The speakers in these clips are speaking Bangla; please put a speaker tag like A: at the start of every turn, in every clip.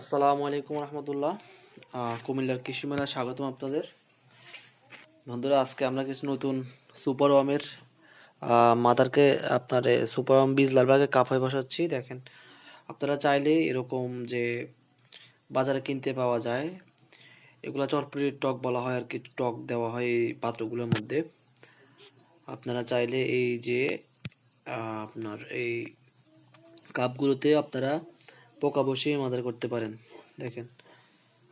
A: আসসালামু আলাইকুম রহমতুল্লাহ। কুমিল্লার কৃষি মেলায় স্বাগতম আপনাদের। বন্ধুরা, আজকে আমরা কিছু নতুন সুপার ওয়ামের মাদারকে আপনার সুপার ওয়াম বীজ লালবাগে কাফায় বসাচ্ছি। দেখেন, আপনারা চাইলে এরকম যে বাজারে কিনতে পাওয়া যায়, এগুলো চরপুরির টক বলা হয় আর কি, টক দেওয়া হয় এই পাত্রগুলোর মধ্যে। আপনারা চাইলে এই যে আপনার এই কাপগুলোতে আপনারা পোকা বসিয়ে মাদার করতে পারেন। দেখেন,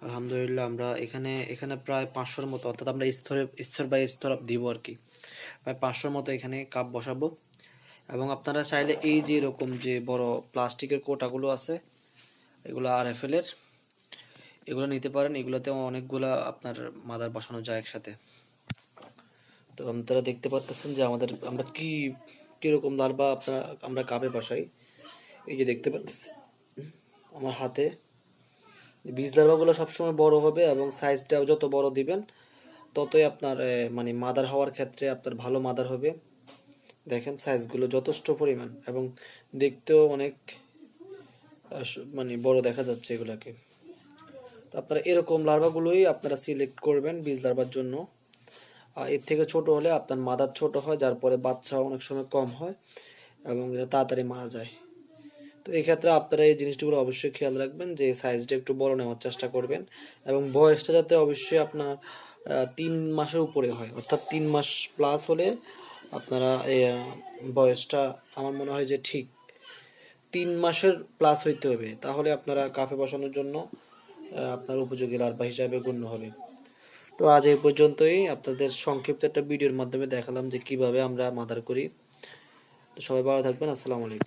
A: আলহামদুলিল্লাহ আমরা এখানে এখানে প্রায় পাঁচশোর মতো, অর্থাৎ আমরা স্তরে, স্তর বাই স্তর দিব আর কি। প্রায় পাঁচশোর মতো এখানে কাপ বসাবো। এবং আপনারা চাইলে এই যে এরকম যে বড় প্লাস্টিকের কোটাগুলো আছে, এগুলো আর এফ এর এগুলো নিতে পারেন। এগুলোতে অনেকগুলা আপনার মাদার বসানো যায় একসাথে। তো আপনারা দেখতে পাচ্ছেন যে আমাদের, আমরা কি, কীরকম লার্ভা আপনারা, আমরা কাপে বসাই। এই যে দেখতে পাচ্ছেন। আমার হাতে। বীজ লার্ভাগুলো সবসময় বড় হবে এবং সাইজটাও যত বড় দিবেন, ততই আপনার মানে মাদার হওয়ার ক্ষেত্রে আপনার ভালো মাদার হবে। দেখেন সাইজগুলো যথেষ্ট পরিমাণ এবং দেখতেও অনেক মানে বড় দেখা যাচ্ছে এগুলাকে। তো আপনারা এরকম লার্ভাগুলোই আপনারা সিলেক্ট করবেন বীজ লার্ভার জন্য। আর এর থেকে ছোট হলে আপনার মাদার ছোট হয়, যার পরে বাচ্চা অনেক সময় কম হয় এবং এটা তাড়াতাড়ি মারা যায়। তো এই ক্ষেত্রে আপনারা এই জিনিসগুলো অবশ্যই খেয়াল রাখবেন যে সাইজটা একটু বড় নেওয়ার চেষ্টা করবেন এবং বয়সটা যাতে অবশ্যই আপনার তিন মাসের উপরে হয়। অর্থাৎ তিন মাস প্লাস হলে আপনারা বয়সটা আমার মনে হয় যে ঠিক তিন মাসের প্লাস হইতে হবে। তাহলে আপনারা কাফে বসানোর জন্য আপনার উপযোগী লার্ভা হিসাবে গণ্য হবে। তো আজ এই পর্যন্তই। আপনাদের সংক্ষিপ্ত একটা ভিডিওর মাধ্যমে দেখালাম যে কীভাবে আমরা মাদার করি। তো সবাই ভালো থাকবেন। আসসালামু আলাইকুম।